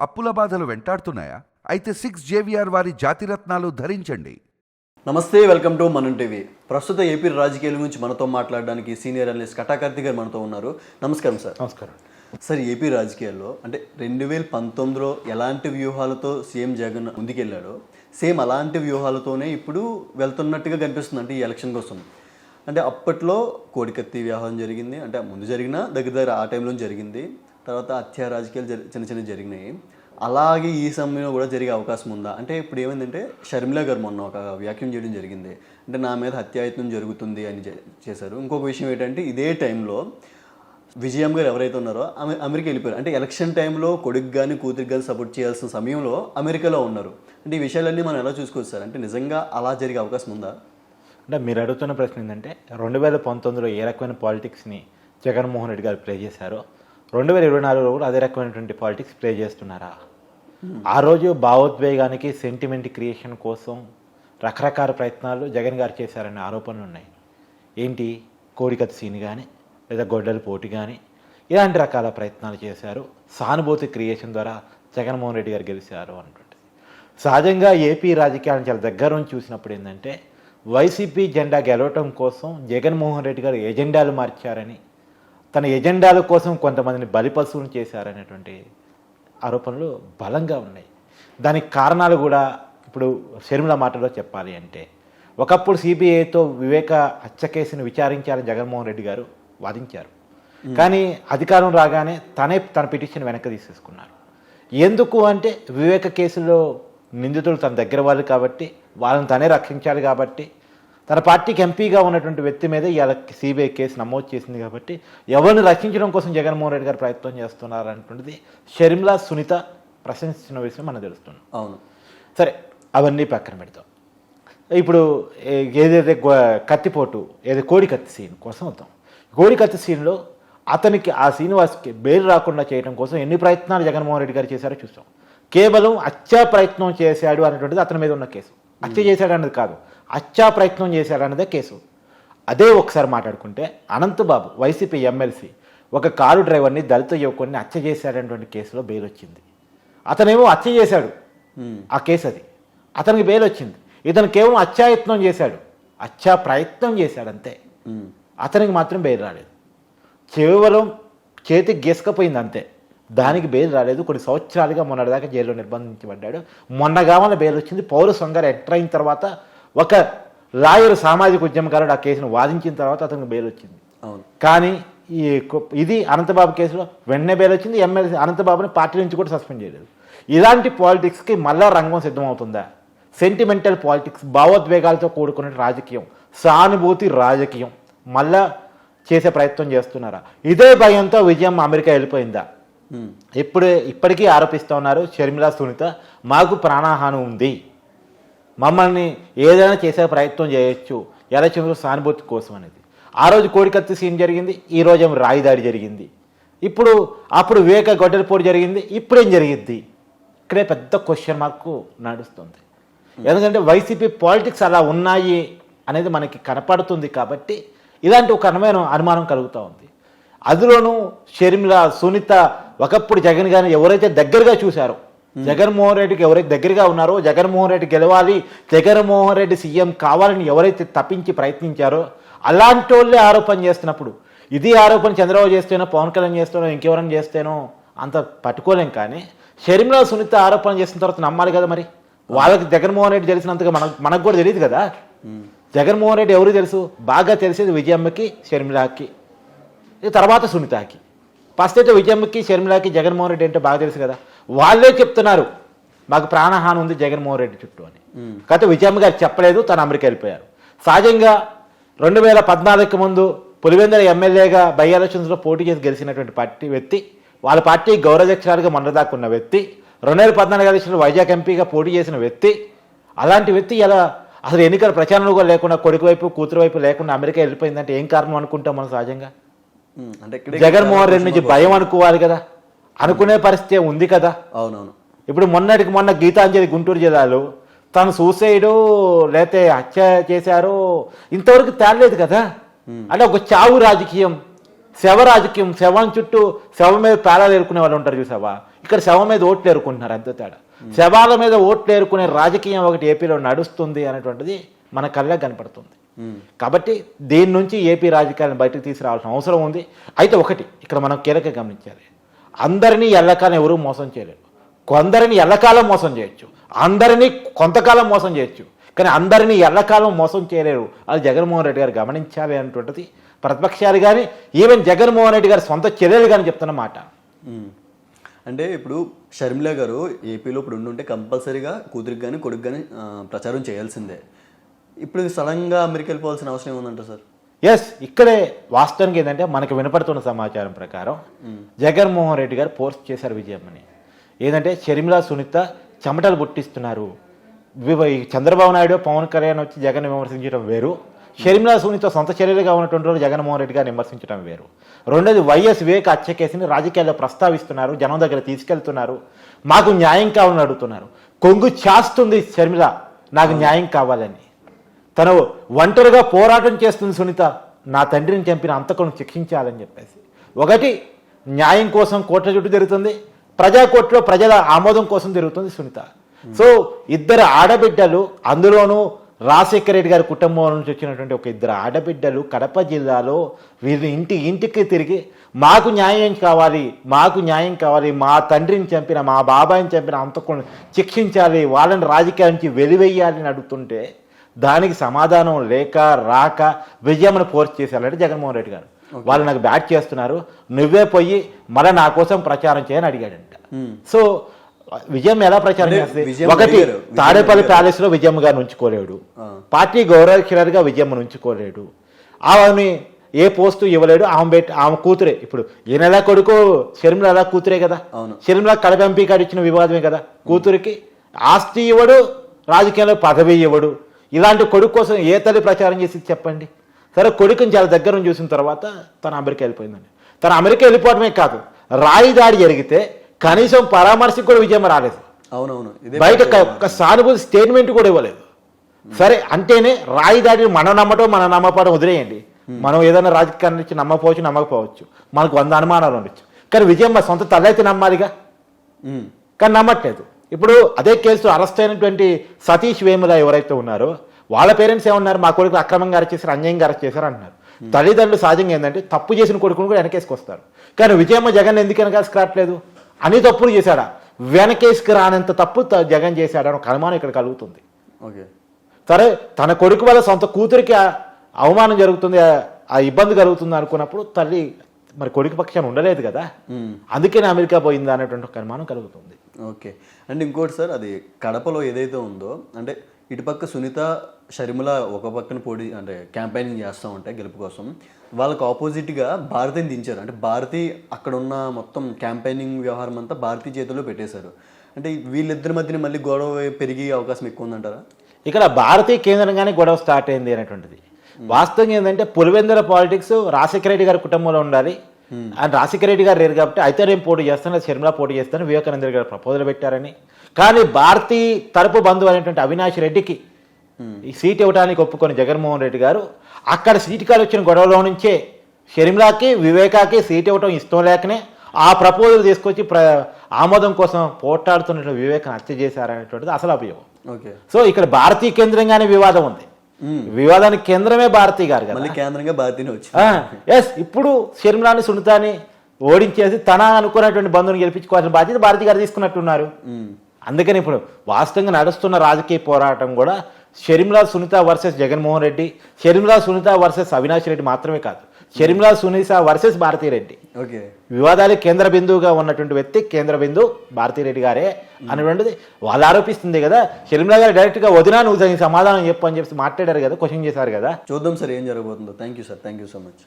అప్పుల బాధలు వెంటాడుతున్నాయా? అయితే సిక్స్ జేవిఆర్ వారి జాతిరత్నాలు ధరించండి. నమస్తే వెల్కమ్ టు మనం టీవీ. ప్రస్తుత ఏపీ రాజకీయాల గురించి మనతో మాట్లాడడానికి సీనియర్ అనలిస్ట్ కటాకర్తి గారు మనతో ఉన్నారు. నమస్కారం సార్. నమస్కారం. సార్ ఏపీ రాజకీయాల్లో అంటే రెండు వేల పంతొమ్మిదిలో ఎలాంటి వ్యూహాలతో సీఎం జగన్ ముందుకెళ్ళాడో సేమ్ అలాంటి వ్యూహాలతోనే ఇప్పుడు వెళ్తున్నట్టుగా కనిపిస్తుంది అంటే ఈ ఎలక్షన్ కోసం. అంటే అప్పట్లో కోడికత్తి వ్యవహారం జరిగింది అంటే ముందు జరిగిన దగ్గర దగ్గర ఆ టైంలో జరిగింది. తర్వాత హత్య రాజకీయాలు జరి చిన్న చిన్న జరిగినాయి. అలాగే ఈ సమయంలో కూడా జరిగే అవకాశం ఉందా? అంటే ఇప్పుడు ఏమైందంటే షర్మిల గారు మొన్న ఒక వ్యాఖ్యం చేయడం జరిగింది. అంటే నా మీద హత్యాయత్నం జరుగుతుంది అని చే- చేశారు. ఇంకొక విషయం ఏంటంటే ఇదే టైంలో విజయం గారు ఎవరైతే ఉన్నారో ఆమె అమెరికా వెళ్ళిపోయారు. అంటే ఎలక్షన్ టైంలో కొడుకు కానీ కూతురికి కానీ సపోర్ట్ చేయాల్సిన సమయంలో అమెరికాలో ఉన్నారు. అంటే ఈ విషయాలన్నీ మనం ఎలా చూసుకోవచ్చు సార్? అంటే నిజంగా అలా జరిగే అవకాశం ఉందా? అంటే మీరు అడుగుతున్న ప్రశ్న ఏంటంటే రెండు వేల పంతొమ్మిదిలో ఏ రకమైన పాలిటిక్స్ని జగన్మోహన్ రెడ్డి గారు ప్లే చేశారో రెండు వేల ఇరవై నాలుగులో కూడా అదే రకమైనటువంటి పాలిటిక్స్ ప్లే చేస్తున్నారా? ఆ రోజు భావోద్వేగానికి సెంటిమెంట్ క్రియేషన్ కోసం రకరకాల ప్రయత్నాలు జగన్ గారు చేశారనే ఆరోపణలు ఉన్నాయి. ఏంటి? కోడికత్ సీన్ కానీ లేదా గొడ్డల పోటీ కానీ ఇలాంటి రకాల ప్రయత్నాలు చేశారు. సానుభూతి క్రియేషన్ ద్వారా జగన్మోహన్ రెడ్డి గారు గెలిచారు అన్నటువంటిది. సహజంగా ఏపీ రాజకీయాలను చాలా దగ్గర నుంచి చూసినప్పుడు ఏంటంటే వైసీపీ జెండా గెలవటం కోసం జగన్మోహన్ రెడ్డి గారు ఎజెండాలు మార్చారని తన ఎజెండాల కోసం కొంతమందిని బలిపశువులు చేశారనేటువంటి ఆరోపణలు బలంగా ఉన్నాయి. దానికి కారణాలు కూడా ఇప్పుడు షర్మిల మాటలో చెప్పాలి అంటే ఒకప్పుడు సిబిఐతో వివేక హత్య కేసును విచారించాలని జగన్మోహన్ రెడ్డి గారు వాదించారు. కానీ అధికారం రాగానే తనే తన పిటిషన్ వెనక్కి తీసేసుకున్నారు. ఎందుకు అంటే వివేక కేసులో నిందితులు తన దగ్గర వాళ్ళు కాబట్టి వాళ్ళని తనే రక్షించాలి కాబట్టి తన పార్టీకి ఎంపీగా ఉన్నటువంటి వ్యక్తి మీద ఇవాళ సిబిఐ కేసు నమోదు చేసింది కాబట్టి ఎవరిని రక్షించడం కోసం జగన్మోహన్ రెడ్డి గారు ప్రయత్నం చేస్తున్నారు అనేటువంటిది షర్మిల సునీత ప్రశంసించిన విషయం మనకు తెలుస్తుంది అవును. సరే అవన్నీ పక్కన పెడతాం. ఇప్పుడు ఏదైతే కత్తిపోటు ఏదో కోడి కత్తి సీన్ కోసం వద్దాం. కోడి కత్తి సీన్లో అతనికి ఆ శ్రీనివాస్కి బెయిల్ రాకుండా చేయడం కోసం ఎన్ని ప్రయత్నాలు జగన్మోహన్ రెడ్డి గారు చేశారో చూసాం కేవలం హత్యా ప్రయత్నం చేశాడు అనేటువంటిది అతని మీద ఉన్న కేసు. హత్య చేశాడు అన్నది కాదు. హత్యా ప్రయత్నం చేశాడు అన్నదే కేసు. అదే ఒకసారి మాట్లాడుకుంటే అనంతబాబు వైసీపీ ఎమ్మెల్సీ ఒక కారు డ్రైవర్ని దళిత యువకుడిని హత్య చేశాడనేటువంటి కేసులో బెయిల్ వచ్చింది అతనేమో హత్య చేశాడు. ఆ కేసు అది అతనికి బెయిల్ వచ్చింది ఇతను కేవలం హత్యాయత్నం చేశాడు. హత్యా ప్రయత్నం చేశాడు అంతే. అతనికి మాత్రం బెయిల్ రాలేదు. కేవలం చేతికి గీసుకపోయింది అంతే దానికి బెయిల్ రాలేదు. కొన్ని సంవత్సరాలుగా మొన్నటిదాకా జైల్లో నిర్బంధించబడ్డాడు. మొన్న కావాల బెయిల్ వచ్చింది పౌర సంఘాలు ఎంటర్ అయిన తర్వాత ఒక లాయర్ సామాజిక ఉద్యమకారుడు ఆ కేసును వాదించిన తర్వాత అతనికి బెయిల్ వచ్చింది. అవును. కానీ ఈ ఇది అనంతబాబు కేసులో వెంటనే బెయిల్ వచ్చింది ఎమ్మెల్సీ అనంతబాబుని పార్టీ నుంచి కూడా సస్పెండ్ చేయలేదు. ఇలాంటి పాలిటిక్స్కి మళ్ళా రంగం సిద్ధమవుతుందా? సెంటిమెంటల్ పాలిటిక్స్ భావోద్వేగాలతో కూడుకున్న రాజకీయం సానుభూతి రాజకీయం మళ్ళా చేసే ప్రయత్నం చేస్తున్నారా? ఇదే భయంతో విజయం అమెరికా వెళ్ళిపోయిందా. ఇప్పుడు ఇప్పటికీ ఆరోపిస్తూ ఉన్నారు షర్మిల సునీత మాకు ప్రాణహాని ఉంది. మమ్మల్ని ఏదైనా చేసే ప్రయత్నం చేయొచ్చు. ఎలక్షన్లో సానుభూతి కోసం అనేది. ఆ రోజు కోడికత్తి సీన్ జరిగింది ఈ రోజు ఏమో రాయిదాడి జరిగింది. ఇప్పుడు అప్పుడు వివేక గొడ్డలపోటు జరిగింది ఇప్పుడేం జరిగింది ఇక్కడే పెద్ద క్వశ్చన్ మార్క్ నడుస్తుంది. ఎందుకంటే వైసీపీ పాలిటిక్స్ అలా ఉన్నాయి అనేది మనకి కనపడుతుంది కాబట్టి ఇలాంటి ఒక అనుమానం అనుమానం కలుగుతూ ఉంది. అందులోనూ షర్మిల సునీత ఒకప్పుడు జగన్ గారిని ఎవరైతే దగ్గరగా చూశారో జగన్మోహన్ రెడ్డికి ఎవరైతే దగ్గరగా ఉన్నారో జగన్మోహన్ రెడ్డి గెలవాలి జగన్మోహన్ రెడ్డి సీఎం కావాలని ఎవరైతే తప్పించి ప్రయత్నించారో అలాంటి వాళ్ళే ఆరోపణ చేస్తున్నప్పుడు ఇది ఆరోపణ చంద్రబాబు చేస్తేనో పవన్ కళ్యాణ్ చేస్తేనో ఇంకెవరైనా చేస్తేనో అంత పట్టుకోలేం కానీ షర్మిల సునీత ఆరోపణ చేసిన తర్వాత నమ్మాలి కదా మరి? వాళ్ళకి జగన్మోహన్ రెడ్డి తెలిసినంతగా మనకు మనకు కూడా తెలియదు కదా? జగన్మోహన్ రెడ్డి ఎవరు తెలుసు? బాగా తెలిసేది విజయమ్మకి షర్మిలాకి తర్వాత సునీతకి. ఫస్ట్ అయితే విజయమ్మకి షర్మిలాకి జగన్మోహన్ రెడ్డి అంటే బాగా తెలుసు కదా? వాళ్ళే చెప్తున్నారు మాకు ప్రాణహాని ఉంది జగన్మోహన్ రెడ్డి చుట్టూ అని. కాకపోతే విజయమ్మ గారు చెప్పలేదు తను అమెరికా వెళ్ళిపోయారు. సహజంగా రెండు వేల పద్నాలుగుకి ముందు పులివెందుల ఎమ్మెల్యేగా బై ఎలక్షన్స్లో పోటీ చేసి గెలిచినటువంటి పార్టీ వ్యక్తి వాళ్ళ పార్టీ గౌరవాధ్యక్షురాలుగా మొన్నదాకా ఉన్న వ్యక్తి రెండు వేల పద్నాలుగు ఎలక్షన్లో వైజాగ్ ఎంపీగా పోటీ చేసిన వ్యక్తి అలాంటి వ్యక్తి ఎలా అసలు ఎన్నికల ప్రచారంలో కూడా లేకుండా కొడుకు వైపు కూతురు వైపు లేకుండా అమెరికా వెళ్ళిపోయిందంటే ఏం కారణం అనుకుంటాం మనం సహజంగా. అంటే జగన్మోహన్ రెడ్డి నుంచి భయం అనుకోవాలి కదా. అనుకునే పరిస్థితి ఉంది కదా. అవునవును. ఇప్పుడు మొన్నటికి మొన్న గీతాంజలి గుంటూరు జిల్లాలో తను సూసైడ్ లేతే హత్య చేశారు ఇంతవరకు తేలలేదు కదా. అంటే ఒక చావు రాజకీయం శవ రాజకీయం శవం చుట్టూ శవం మీద పేలాలు ఎరుకునే వాళ్ళు ఉంటారు చూసావా? ఇక్కడ శవం మీద ఓట్లు ఏరుకుంటున్నారు అంతే తేడా. శవాల మీద ఓట్లు ఏరుకునే రాజకీయం ఒకటి ఏపీలో నడుస్తుంది అనేటువంటిది మన కళ్ళకి కనపడుతుంది. కాబట్టి దీని నుంచి ఏపీ రాజకీయాలను బయటకు తీసుకురావాల్సిన అవసరం ఉంది. అయితే ఒకటి ఇక్కడ మనం కీలక గమనించాలి. అందరినీ ఎల్లకాలం ఎవరూ మోసం చేయలేరు. కొందరిని ఎల్లకాలం మోసం చేయొచ్చు. అందరినీ కొంతకాలం మోసం చేయొచ్చు. కానీ అందరినీ ఎల్లకాలం మోసం చేయలేరు. అది జగన్మోహన్ రెడ్డి గారు గమనించాలి అనేటువంటిది ప్రతిపక్షాలు కానీ ఈవెన్ జగన్మోహన్ రెడ్డి గారి సొంత చర్యలు కానీ చెప్తున్న మాట. అంటే ఇప్పుడు షర్మిల గారు ఏపీలో ఇప్పుడు ఉండుంటే కంపల్సరీగా కూతురికి కానీ కొడుకు కానీ ప్రచారం చేయాల్సిందే. ఇప్పుడు సడన్గా అమెరికా వెళ్ళిపోవాల్సిన అవసరం ఏముందంట సార్? ఎస్ ఇక్కడే వాస్తవానికి ఏంటంటే మనకు వినపడుతున్న సమాచారం ప్రకారం జగన్మోహన్ రెడ్డి గారు పోస్ట్ చేశారు విజయమ్మని. ఏంటంటే షర్మిలా సునీత చెమటలు పుట్టిస్తున్నారు చంద్రబాబు నాయుడు పవన్ కళ్యాణ్ వచ్చి జగన్ విమర్శించడం వేరు. షర్మిలా సునీత సొంత చర్యలుగా ఉన్నటువంటి రోజు జగన్మోహన్ రెడ్డి గారిని విమర్శించడం వేరు. రెండోది వైఎస్ వివేక్ హత్య కేసుని రాజకీయాల్లో ప్రస్తావిస్తున్నారు జనం దగ్గర తీసుకెళ్తున్నారు. మాకు న్యాయం కావాలని అడుగుతున్నారు. కొంగు చాస్తుంది షర్మిల నాకు న్యాయం కావాలని. తను ఒంటరిగా పోరాటం చేస్తుంది సునీత నా తండ్రిని చంపిన అంతకును శిక్షించాలని చెప్పేసి. ఒకటి న్యాయం కోసం కోట్ల చుట్టూ జరుగుతుంది ప్రజా కోర్టులో ప్రజల ఆమోదం కోసం జరుగుతుంది సునీత. సో ఇద్దరు ఆడబిడ్డలు అందులోనూ రాజశేఖర రెడ్డి గారి కుటుంబం నుంచి వచ్చినటువంటి ఒక ఇద్దరు ఆడబిడ్డలు కడప జిల్లాలో వీరి ఇంటి ఇంటికి తిరిగి మాకు న్యాయం కావాలి మాకు న్యాయం కావాలి మా తండ్రిని చంపిన మా బాబాయిని చంపిన అంతకుని శిక్షించాలి వాళ్ళని రాజకీయాల నుంచి వెలివేయాలి అని అడుగుతుంటే దానికి సమాధానం లేక రాక విజయమ్మను ఫోర్స్ చేశారంటే జగన్మోహన్ రెడ్డి గారు. వాళ్ళు నాకు బ్యాట్ చేస్తున్నారు నువ్వే పోయి మళ్ళీ నా కోసం ప్రచారం చేయని అడిగాడంట. సో విజయం ఎలా ప్రచారం చేస్తుంది? విజయం ఒకటి. విజయం తాడేపల్లి. ప్యాలెస్లో విజయమ్మ గారిని ఉంచుకోలేడు. పార్టీ గౌరవక్షరాలుగా విజయమ్మను ఉంచుకోలేడు ఆమెని ఏ పోస్టు ఇవ్వలేడు. ఆమె పెట్టి ఆమె కూతురే. ఇప్పుడు ఈయన ఎలా కొడుకు షర్మిల ఎలా కూతురే కదా. షర్మిల కడప ఎంపీ గారు ఇచ్చిన వివాదమే కదా. కూతురికి ఆస్తి ఇవ్వడు రాజకీయాల్లో పదవి ఇవ్వడు. ఇలాంటి కొడుకు కోసం ఏ తల్లి ప్రచారం చేసి చెప్పండి? సరే కొడుకుని చాలా దగ్గర నుంచి చూసిన తర్వాత తను అమెరికా వెళ్ళిపోయిందండి. తను అమెరికా వెళ్ళిపోవడమే కాదు రాయి దాడి జరిగితే కనీసం పరామర్శకు కూడా విజయం రాలేదు. అవునవును బయట ఒక- సానుభూతి స్టేట్మెంట్ కూడా ఇవ్వలేదు. సరే అంటేనే రాయి దాడి మనం నమ్మటం మనం నమ్మపడం వదిలేయండి. మనం ఏదైనా రాజకీయాన్ని నుంచి నమ్మకపోవచ్చు నమ్మకపోవచ్చు. మనకు వంద అనుమానాలు ఉండొచ్చు. కానీ విజయం మా సొంత తల్లైతే నమ్మాలిగా? మ్మ్. కానీ నమ్మట్లేదు. ఇప్పుడు అదే కేసు అరెస్ట్ అయినటువంటి సతీష్ వేముల ఎవరైతే ఉన్నారో వాళ్ళ పేరెంట్స్ ఏమన్నారు మా కొడుకు అక్రమంగా అరెస్ట్ చేశారు అన్యాయంగా అరెస్ట్ చేశారు అంటున్నారు. తల్లిదండ్రులు సహజంగా ఏంటంటే తప్పు చేసిన కొడుకును కూడా వెనకేసుకొస్తారు కానీ విజయమ్మ జగన్ ఎందుకు వెనకేసుకురావట్లేదు అని తప్పులు చేశాడా? వెనకేసుకు రానంత తప్పు జగన్ చేశాడని ఒక అనుమానం ఇక్కడ కలుగుతుంది. ఓకే. సరే తన కొడుకు వల్ల సొంత కూతురికి అవమానం జరుగుతుంది ఆ- ఆ ఇబ్బంది కలుగుతుంది అనుకున్నప్పుడు తల్లి మరి కొడుకు పక్షాన్ని ఉండలేదు కదా. అందుకనే అమెరికా పోయిందా అనేటువంటి ఒక అనుమానం కలుగుతుంది. ఓకే. అండ్ ఇంకోటి సార్ అది కడపలో ఏదైతే ఉందో అంటే ఇటుపక్క సునీత షర్మిల ఒక పక్కన పోటీ అంటే క్యాంపెయినింగ్ చేస్తూ ఉంటాయి గెలుపు కోసం వాళ్ళకు ఆపోజిట్గా భారతిని దించారు. అంటే భారతి అక్కడ ఉన్న మొత్తం క్యాంపెయినింగ్ వ్యవహారం అంతా భారతీ చేతిలో పెట్టేశారు. అంటే వీళ్ళిద్దరి మధ్యన మళ్ళీ గొడవ పెరిగే అవకాశం ఎక్కువ ఉందంటారా? ఇక్కడ భారతీయ కేంద్రంగానే గొడవ స్టార్ట్ అయింది అనేటువంటిది. వాస్తవంగా ఏంటంటే పులివెందుల పాలిటిక్స్ రాజశేఖర రెడ్డి గారి కుటుంబంలో ఉండాలి. అండ్ రాజశేఖర రెడ్డి గారు లేరు కాబట్టి అయితే నేను పోటీ చేస్తాను షర్మిల పోటీ చేస్తాను వివేకానంద గారు ప్రపోజల్ పెట్టారని. కానీ భారతీ తరపు బంధువు అనేటువంటి అవినాష్ రెడ్డికి ఈ సీట్ ఇవ్వడానికి ఒప్పుకొని జగన్మోహన్ రెడ్డి గారు అక్కడ సీటు కాలు వచ్చిన గొడవలో నుంచే షర్మిలాకి వివేకాకి సీట్ ఇవ్వటం ఇష్టం లేకనే ఆ ప్రపోజల్ తీసుకొచ్చి ప్ర ఆమోదం కోసం పోట్లాడుతున్న వివేకం హత్య చేశారనేటువంటిది అసలు అభియోగం. ఓకే. సో ఇక్కడ భారతీయ కేంద్రంగానే వివాదం ఉంది. వివాదానికి కేంద్రమే భారతీ గారు కదా. కేంద్రంగా భారతీనే వచ్చి ఎస్ ఇప్పుడు షర్మిలాని సునీతాని ఓడించేసి తన అనుకున్నటువంటి బంధువుని గెలిపించుకోవాల్సిన బాధ్యత భారతి గారు తీసుకున్నట్టున్నారు. అందుకని ఇప్పుడు వాస్తవంగా నడుస్తున్న రాజకీయ పోరాటం కూడా షర్మిలా సునీత వర్సెస్ జగన్మోహన్ రెడ్డి. షర్మిలా సునీత వర్సెస్ అవినాష్ రెడ్డి మాత్రమే కాదు. Sharmila Sunitha versus Bharathi Reddy okay. వివాదాలకు కేంద్ర బిందువుగా ఉన్నటువంటి వ్యక్తి కేంద్ర బిందువు భారతీరెడ్డి గారే అనేటువంటిది వాళ్ళు ఆరోపిస్తుంది కదా షర్మిలా గారు డైరెక్ట్గా వదినా నువ్వు సమాధానం చెప్పు అని చెప్పి మాట్లాడారు కదా క్వశ్చన్ చేశారు కదా. చూద్దాం సార్ ఏం జరగబోతుందో. Thank you sir thank you so much.